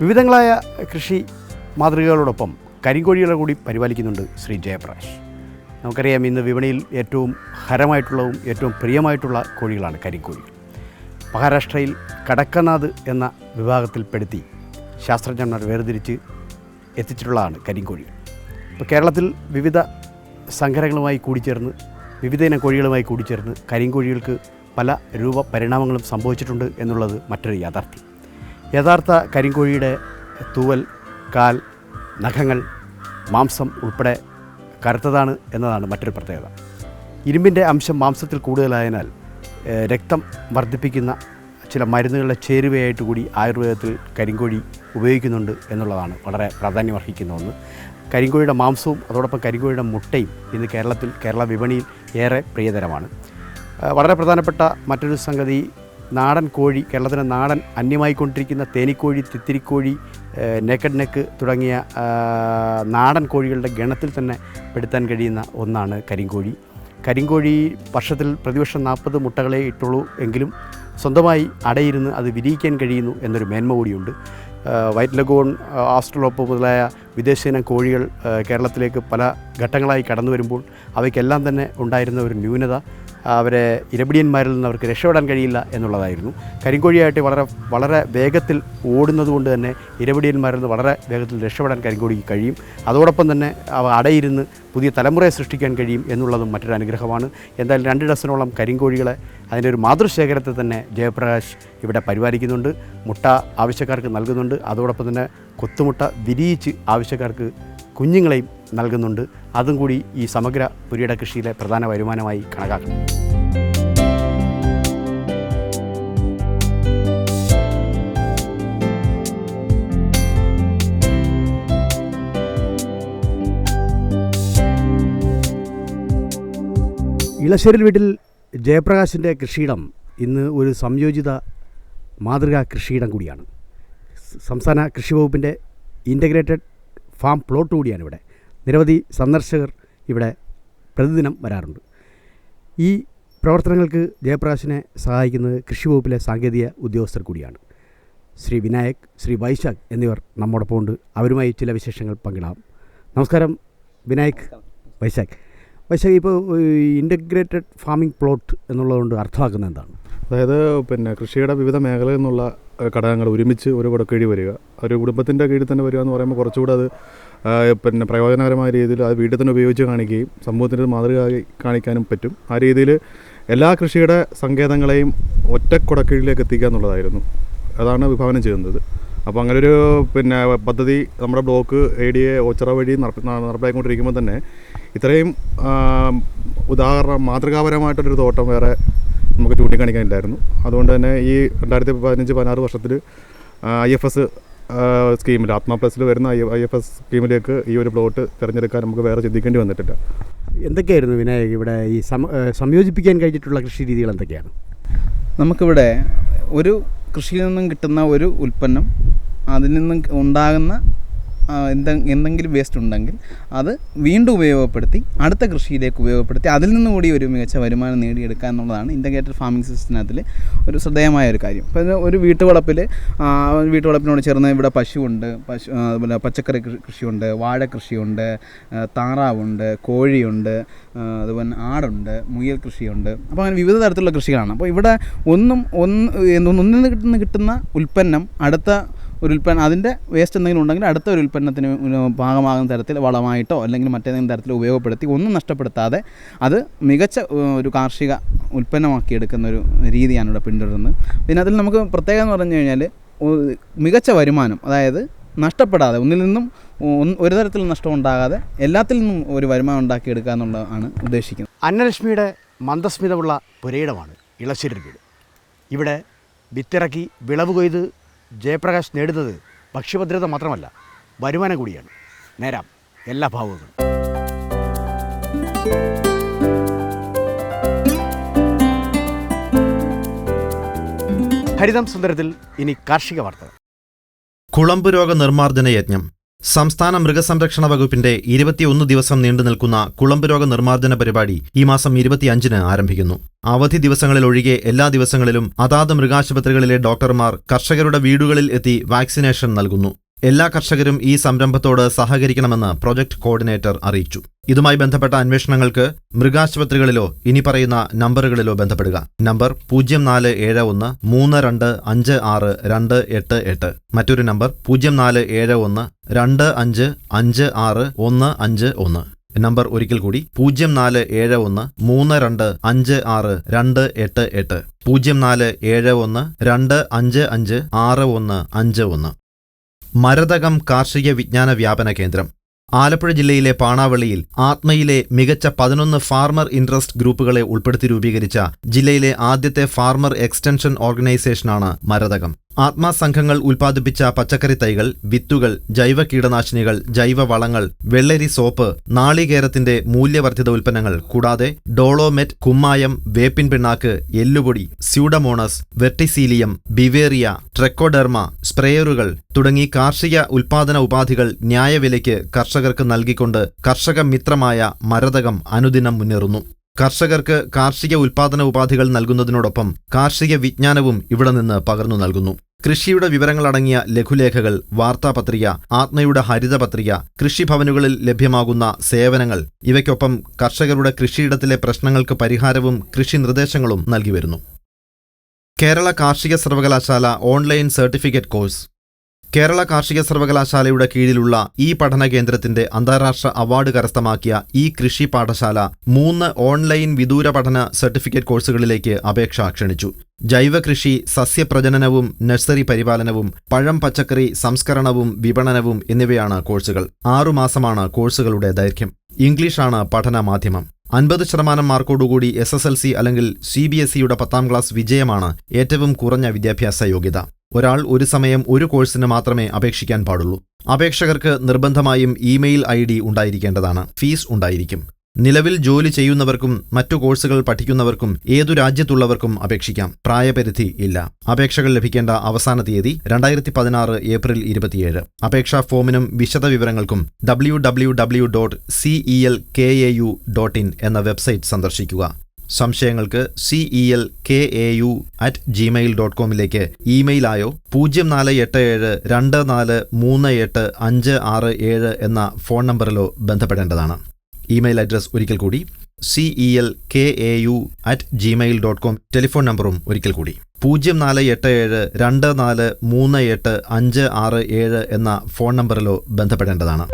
വിവിധങ്ങളായ കൃഷി മാതൃകകളോടൊപ്പം കരിങ്കോഴികളെ കൂടി പരിപാലിക്കുന്നുണ്ട് ശ്രീ ജയപ്രകാശ്. നമുക്കറിയാം ഇന്ന് വിപണിയിൽ ഏറ്റവും ഹരമായിട്ടുള്ളതും ഏറ്റവും പ്രിയമായിട്ടുള്ള കോഴികളാണ് കരിങ്കോഴികൾ മഹാരാഷ്ട്രയിൽ കടക്കനാഥ് എന്ന വിഭാഗത്തിൽപ്പെടുത്തി ശാസ്ത്രജ്ഞന്മാർ വേർതിരിച്ച് എത്തിച്ചിട്ടുള്ളതാണ് കരിങ്കോഴികൾ ഇപ്പോൾ കേരളത്തിൽ വിവിധ സംഘടനകളുമായി കൂടിച്ചേർന്ന് വിവിധ ഇനം കോഴികളുമായി കൂടിച്ചേർന്ന് കരിങ്കോഴികൾക്ക് പല രൂപ പരിണാമങ്ങളും സംഭവിച്ചിട്ടുണ്ട് എന്നുള്ളത് മറ്റൊരു യാഥാർത്ഥ്യം. യഥാർത്ഥ കരിങ്കോഴിയുടെ തൂവൽ കാൽ നഖങ്ങൾ മാംസം ഉൾപ്പെടെ കറുത്തതാണ് എന്നതാണ് മറ്റൊരു പ്രത്യേകത. ഇരുമ്പിന്റെ അംശം മാംസത്തിൽ കൂടുതലായതിനാൽ രക്തം വർദ്ധിപ്പിക്കുന്ന ചില മരുന്നുകളുടെ ചേരുവയായിട്ട് കൂടി ആയുർവേദത്തിൽ കരിങ്കോഴി ഉപയോഗിക്കുന്നുണ്ട് എന്നുള്ളതാണ് വളരെ പ്രാധാന്യമർഹിക്കുന്ന ഒന്ന്. കരിങ്കോഴിയുടെ മാംസവും അതോടൊപ്പം കരിങ്കോഴിയുടെ മുട്ടയും ഇന്ന് കേരളത്തിൽ കേരള വിപണിയിൽ ഏറെ പ്രിയതരമാണ്. വളരെ പ്രധാനപ്പെട്ട മറ്റൊരു സംഗതി നാടൻ കോഴി കേരളത്തിലെ നാടൻ അന്യമായിക്കൊണ്ടിരിക്കുന്ന തേനിക്കോഴി തിത്തിരിക്കോഴി നെക്കഡ് നെക്ക് തുടങ്ങിയ നാടൻ കോഴികളുടെ ഗണത്തിൽ തന്നെ പെടുത്താൻ കഴിയുന്ന ഒന്നാണ് കരിങ്കോഴി. കരിങ്കോഴി വർഷത്തിൽ പ്രതിവർഷം നാൽപ്പത് മുട്ടകളെ ഇട്ടുള്ളൂ എങ്കിലും സ്വന്തമായി അടയിരുന്ന് അത് വിരിയിക്കാൻ കഴിയുന്നു എന്നൊരു മേന്മ കൂടിയുണ്ട്. വൈറ്റ് ലഗോൺ ആസ്ട്രലോപ്പ് മുതലായ വിദേശിന കോഴികൾ കേരളത്തിലേക്ക് പല ഘട്ടങ്ങളായി കടന്നു വരുമ്പോൾ അവയ്ക്കെല്ലാം തന്നെ ഉണ്ടായിരുന്ന ഒരു ന്യൂനത. അവരെ ഇരപിടിയന്മാരിൽ നിന്ന് അവർക്ക് രക്ഷപ്പെടാൻ കഴിയില്ല എന്നുള്ളതായിരുന്നു. കരിങ്കോഴിയായിട്ട് വളരെ വളരെ വേഗത്തിൽ ഓടുന്നതുകൊണ്ട് തന്നെ ഇരപിടിയന്മാരിൽ നിന്ന് വളരെ വേഗത്തിൽ രക്ഷപ്പെടാൻ കരിങ്കോഴിക്ക് കഴിയും. അതോടൊപ്പം തന്നെ അവ അടയിരുന്ന് പുതിയ തലമുറയെ സൃഷ്ടിക്കാൻ കഴിയും എന്നുള്ളതും മറ്റൊരു അനുഗ്രഹമാണ്. എന്തായാലും രണ്ട് ഡസനോളം കരിങ്കോഴികളെ അതിന്റെ ഒരു മാതൃശേഖരത്തെ തന്നെ ജയപ്രകാശ് ഇവിടെ പരിപാലിക്കുന്നുണ്ട്. മുട്ട ആവശ്യക്കാർക്ക് നൽകുന്നുണ്ട്. അതോടൊപ്പം തന്നെ കൊത്തുമുട്ട വിരിയിച്ച് ആവശ്യക്കാർക്ക് കുഞ്ഞുങ്ങളെയും നൽകുന്നുണ്ട്. അതും കൂടി ഈ സമഗ്ര പുരിയുടെ കൃഷിയിലെ പ്രധാന വരുമാനമായി കണക്കാക്കുന്നു. ഇളശ്ശേരിൽ വീട്ടിൽ ജയപ്രകാശിന്റെ കൃഷിയിടം ഇന്ന് ഒരു സംയോജിത മാതൃകാ കൃഷിയിടം കൂടിയാണ്. സംസ്ഥാന കൃഷി വകുപ്പിന്റെ ഇന്റഗ്രേറ്റഡ് ഫാം പ്ലോട്ട് കൂടിയാണ് ഇവിടെ നിരവധി സന്ദർശകർ ഇവിടെ പ്രതിദിനം വരാറുണ്ട്. ഈ പ്രവർത്തനങ്ങൾക്ക് ജയപ്രകാശിനെ സഹായിക്കുന്നത് കൃഷി വകുപ്പിലെ സാങ്കേതിക ഉദ്യോഗസ്ഥർ കൂടിയാണ്. ശ്രീ വിനായക് ശ്രീ വൈശാഖ് എന്നിവർ നമ്മോടൊപ്പം ഉണ്ട്. അവരുമായി ചില വിശേഷങ്ങൾ പങ്കിടാം. നമസ്കാരം വിനായക് വൈശാഖ്. വൈശാഖ് ഇപ്പോൾ ഇന്റഗ്രേറ്റഡ് ഫാമിംഗ് പ്ലോട്ട് എന്നുള്ളതുകൊണ്ട് അർത്ഥമാക്കുന്നത് എന്താണ്? അതായത് പിന്നെ കൃഷിയുടെ വിവിധ മേഖലയിൽ നിന്നുള്ള ഘടകങ്ങൾ ഒരുമിച്ച് ഒരു കുടക്കീഴി വരിക. ഒരു കുടുംബത്തിന്റെ കീഴിൽ തന്നെ വരിക എന്ന് പറയുമ്പോൾ കുറച്ചുകൂടെ അത് പിന്നെ പ്രയോജനകരമായ രീതിയിൽ അത് വീട്ടിൽ തന്നെ ഉപയോഗിച്ച് കാണിക്കുകയും സമൂഹത്തിന് മാതൃക കാണിക്കാനും പറ്റും. ആ രീതിയിൽ എല്ലാ കൃഷിയുടെ സങ്കേതങ്ങളെയും ഒറ്റ കുടക്കീഴിലേക്ക് എത്തിക്കുക എന്നുള്ളതായിരുന്നു. അതാണ് വിഭാവനം ചെയ്യുന്നത്. അപ്പോൾ അങ്ങനെ ഒരു പിന്നെ പദ്ധതി നമ്മുടെ block A D A Ochira വഴി നടപ്പിലാക്കിക്കൊണ്ടിരിക്കുമ്പോൾ തന്നെ ഇത്രയും ഉദാഹരണം മാതൃകാപരമായിട്ടൊരു തോട്ടം വേറെ നമുക്ക് ചൂണ്ടിക്കാണിക്കാനില്ലായിരുന്നു. അതുകൊണ്ട് തന്നെ ഈ രണ്ടായിരത്തി പതിനഞ്ച് പതിനാറ് വർഷത്തിൽ ഐ എഫ് എസ് സ്കീമിൽ ആത്മാ പ്ലസിൽ വരുന്ന ഐ എഫ് എസ് സ്കീമിലേക്ക് ഈ ഒരു പ്ലോട്ട് തിരഞ്ഞെടുക്കാൻ നമുക്ക് വേറെ ചിന്തിക്കേണ്ടി വന്നിട്ടില്ല. എന്തൊക്കെയായിരുന്നു വിനായക് ഇവിടെ ഈ സംയോജിപ്പിക്കാൻ കഴിഞ്ഞിട്ടുള്ള കൃഷി രീതികൾ എന്തൊക്കെയാണ്? നമുക്കിവിടെ ഒരു കൃഷിയിൽ നിന്നും കിട്ടുന്ന ഒരു ഉൽപ്പന്നം അതിൽ നിന്നും ഉണ്ടാകുന്ന എന്തെ എന്തെങ്കിലും വേസ്റ്റ് ഉണ്ടെങ്കിൽ അത് വീണ്ടും ഉപയോഗപ്പെടുത്തി അടുത്ത കൃഷിയിലേക്ക് ഉപയോഗപ്പെടുത്തി അതിൽ നിന്നും കൂടി ഒരു മികച്ച വരുമാനം നേടിയെടുക്കുക എന്നുള്ളതാണ് ഇന്റഗ്രേറ്റഡ് ഫാമിംഗ് സിസ്റ്റത്തിനകത്തിൽ ഒരു ശ്രദ്ധേയമായ ഒരു കാര്യം. അപ്പോൾ ഒരു വീട്ടുവളപ്പിൽ വീട്ടുവളപ്പിനോട് ചേർന്ന് ഇവിടെ പശുവുണ്ട് പശു അതുപോലെ പച്ചക്കറി കൃഷിയുണ്ട് വാഴ കൃഷിയുണ്ട് താറാവുണ്ട് കോഴിയുണ്ട് അതുപോലെ ആടുണ്ട് മുയൽ കൃഷിയുണ്ട്. അപ്പോൾ അങ്ങനെ വിവിധ തരത്തിലുള്ള കൃഷികളാണ്. അപ്പോൾ ഇവിടെ ഒന്നും ഒന്ന് ഒന്നിൽ നിന്ന് കിട്ടുന്ന ഉൽപ്പന്നം അടുത്ത ഒരു ഉൽപ്പന്നം അതിന്റെ വേസ്റ്റ് എന്തെങ്കിലും ഉണ്ടെങ്കിൽ അടുത്ത ഒരു ഉൽപ്പന്നത്തിന് ഭാഗമാകുന്ന തരത്തിൽ വളമായിട്ടോ അല്ലെങ്കിൽ മറ്റേതെങ്കിലും തരത്തിൽ ഉപയോഗപ്പെടുത്തി ഒന്നും നഷ്ടപ്പെടുത്താതെ അത് മികച്ച ഒരു കാർഷിക ഉൽപ്പന്നമാക്കി എടുക്കുന്ന ഒരു രീതിയാണ് ഇവിടെ പിന്തുടരുന്നത്. പിന്നെ അതിൽ നമുക്ക് പ്രത്യേകം എന്ന് പറഞ്ഞു കഴിഞ്ഞാൽ മികച്ച വരുമാനം അതായത് നഷ്ടപ്പെടാതെ ഒന്നിൽ നിന്നും ഒരു തരത്തിൽ നഷ്ടം ഉണ്ടാകാതെ എല്ലാത്തിൽ നിന്നും ഒരു വരുമാനം ഉണ്ടാക്കിയെടുക്കുക എന്നുള്ളതാണ് ഉദ്ദേശിക്കുന്നത്. അന്നലക്ഷ്മിയുടെ മന്ദസ്മിതമുള്ള പുരയിടമാണ് ഇളശ്ശേരി വീട്. ഇവിടെ വിത്തിറക്കി വിളവ് കൊയ്ത് ജയപ്രകാശ് നേടുന്നത് ഭക്ഷ്യഭദ്രത മാത്രമല്ല വരുമാനം കൂടിയാണ്. നേരാം. എല്ലാ ഭാവങ്ങളും ഹരിതം സുന്ദരത്തിൽ ഇനി കാർഷിക വാർത്തകൾ കുളമ്പ് രോഗ നിർമ്മാർജന യജ്ഞം. സംസ്ഥാന മൃഗസംരക്ഷണ വകുപ്പിന്റെ ഇരുപത്തിയൊന്ന് ദിവസം നീണ്ടു നിൽക്കുന്ന കുളമ്പ് രോഗ നിർമ്മാർജന പരിപാടി ഈ മാസം ഇരുപത്തിയഞ്ചിന് ആരംഭിക്കുന്നു. അവധി ദിവസങ്ങളിൽ ഒഴികെ എല്ലാ ദിവസങ്ങളിലും അതാത് മൃഗാശുപത്രികളിലെ ഡോക്ടർമാർ കർഷകരുടെ വീടുകളിൽ എത്തി വാക്സിനേഷൻ നൽകുന്നു. എല്ലാ കർഷകരും ഈ സംരംഭത്തോട് സഹകരിക്കണമെന്ന് പ്രൊജക്ട് കോർഡിനേറ്റർ അറിയിച്ചു. ഇതുമായി ബന്ധപ്പെട്ട അന്വേഷണങ്ങൾക്ക് മൃഗാശുപത്രികളിലോ ഇനി പറയുന്ന നമ്പറുകളിലോ ബന്ധപ്പെടുക. നമ്പർ പൂജ്യം നാല് ഏഴ് ഒന്ന് മൂന്ന് രണ്ട് അഞ്ച് ആറ് രണ്ട് എട്ട് എട്ട്. മറ്റൊരു നമ്പർ പൂജ്യം നാല് ഏഴ് ഒന്ന് രണ്ട് അഞ്ച് അഞ്ച് ആറ് ഒന്ന് അഞ്ച് ഒന്ന്. നമ്പർ ഒരിക്കൽ കൂടി പൂജ്യം നാല് ഏഴ് ഒന്ന് മൂന്ന് രണ്ട് അഞ്ച് ആറ് രണ്ട് എട്ട് എട്ട്. പൂജ്യം നാല് ഏഴ് ഒന്ന് രണ്ട് അഞ്ച് അഞ്ച് ആറ് ഒന്ന് അഞ്ച് ഒന്ന്. മരതകം കാർഷിക വിജ്ഞാന വ്യാപന കേന്ദ്രം. ആലപ്പുഴ ജില്ലയിലെ പാണാവള്ളിയിൽ ആത്മയിലെ മികച്ച പതിനൊന്ന് ഫാർമർ ഇൻട്രസ്റ്റ് ഗ്രൂപ്പുകളെ ഉൾപ്പെടുത്തി രൂപീകരിച്ച ജില്ലയിലെ ആദ്യത്തെ ഫാർമർ എക്സ്റ്റൻഷൻ ഓർഗനൈസേഷനാണ് മരതകം. ആത്മാ സംഘങ്ങൾ ഉൽപ്പാദിപ്പിച്ച പച്ചക്കറി തൈകൾ വിത്തുകൾ ജൈവ കീടനാശിനികൾ ജൈവ വളങ്ങൾ വെള്ളരി സോപ്പ് നാളികേരത്തിന്റെ മൂല്യവർദ്ധിത ഉൽപ്പന്നങ്ങൾ കൂടാതെ ഡോളോമെറ്റ് കുമ്മായം വേപ്പിൻ പിണ്ണാക്ക് എല്ലുപൊടി സ്യൂഡമോണസ് വെർട്ടിസീലിയം ബിവേറിയ ട്രെക്കോഡെർമ സ്പ്രേയറുകൾ തുടങ്ങി കാർഷിക ഉൽപാദന ഉപാധികൾ ന്യായവിലയ്ക്ക് കർഷകർക്ക് നൽകിക്കൊണ്ട് കർഷക മിത്രമായ മരതകം അനുദിനം മുന്നേറുന്നു. കർഷകർക്ക് കാർഷിക ഉൽപാദന ഉപാധികൾ നൽകുന്നതിനോടൊപ്പം കാർഷിക വിജ്ഞാനവും ഇവിടെ നിന്ന് പകർന്നു നൽകുന്നു. കൃഷിയുടെ വിവരങ്ങളടങ്ങിയ ലഘുലേഖകൾ വാർത്താപത്രിക ആത്മയുടെ ഹരിതപത്രിക കൃഷിഭവനുകളിൽ ലഭ്യമാകുന്ന സേവനങ്ങൾ ഇവയ്ക്കൊപ്പം കർഷകരുടെ കൃഷിയിടത്തിലെ പ്രശ്നങ്ങൾക്ക് പരിഹാരവും കൃഷി നിർദ്ദേശങ്ങളും നൽകി വരുന്നു. കേരള കാർഷിക സർവകലാശാല ഓൺലൈൻ സർട്ടിഫിക്കറ്റ് കോഴ്സ് കേരള കാർഷിക സർവകലാശാലയുടെ കീഴിലുള്ള ഈ പഠന കേന്ദ്രത്തിന്റെ അന്താരാഷ്ട്ര അവാർഡ് കരസ്ഥമാക്കിയ ഈ കൃഷി പാഠശാല മൂന്ന് ഓൺലൈൻ വിദൂര പഠന സർട്ടിഫിക്കറ്റ് കോഴ്സുകളിലേക്ക് അപേക്ഷ ക്ഷണിച്ചു. ജൈവകൃഷി സസ്യപ്രജനനവും നഴ്സറി പരിപാലനവും പഴം പച്ചക്കറി സംസ്കരണവും വിപണനവും എന്നിവയാണ് കോഴ്സുകൾ. ആറുമാസമാണ് കോഴ്സുകളുടെ ദൈർഘ്യം. ഇംഗ്ലീഷാണ് പഠന മാധ്യമം. അൻപത് ശതമാനം മാർക്കോടുകൂടി എസ് എസ് എൽ സി അല്ലെങ്കിൽ സി ബി എസ് ഇയുടെ പത്താം ക്ലാസ് വിജയമാണ് ഏറ്റവും കുറഞ്ഞ വിദ്യാഭ്യാസ യോഗ്യത. ഒരാൾ ഒരു സമയം ഒരു കോഴ്സിന് മാത്രമേ അപേക്ഷിക്കാൻ പാടുള്ളൂ. അപേക്ഷകർക്ക് നിർബന്ധമായും ഇമെയിൽ ഐ ഡി ഉണ്ടായിരിക്കേണ്ടതാണ്. ഫീസ് ഉണ്ടായിരിക്കും. നിലവിൽ ജോലി ചെയ്യുന്നവർക്കും മറ്റു കോഴ്സുകൾ പഠിക്കുന്നവർക്കും ഏതു രാജ്യത്തുള്ളവർക്കും അപേക്ഷിക്കാം. പ്രായപരിധി ഇല്ല. അപേക്ഷകൾ ലഭിക്കേണ്ട അവസാന തീയതി രണ്ടായിരത്തി പതിനാറ് ഏപ്രിൽ ഇരുപത്തിയേഴ്. അപേക്ഷാ ഫോമിനും വിശദവിവരങ്ങൾക്കും W W W dot K A U dot in എന്ന വെബ്സൈറ്റ് സന്ദർശിക്കുക. സംശയങ്ങൾക്ക് C E L K A U at Gmail dot കോമിലേക്ക് ഇമെയിലായോ പൂജ്യം നാല് എട്ട് ഏഴ് രണ്ട് നാല് മൂന്ന് എട്ട് അഞ്ച് ആറ് ഏഴ് എന്ന ഫോൺ നമ്പറിലോ ബന്ധപ്പെടേണ്ടതാണ്. ഇമെയിൽ അഡ്രസ് ഒരിക്കൽ കൂടി. C E L K A U at Gmail dot com telephone നമ്പറും ഒരിക്കൽ കൂടി. പൂജ്യം നാല് എട്ട് ഏഴ് രണ്ട് നാല് മൂന്ന് എട്ട് അഞ്ച് ആറ് ഏഴ് എന്ന ഫോൺ നമ്പറിലോ ബന്ധപ്പെടേണ്ടതാണ്.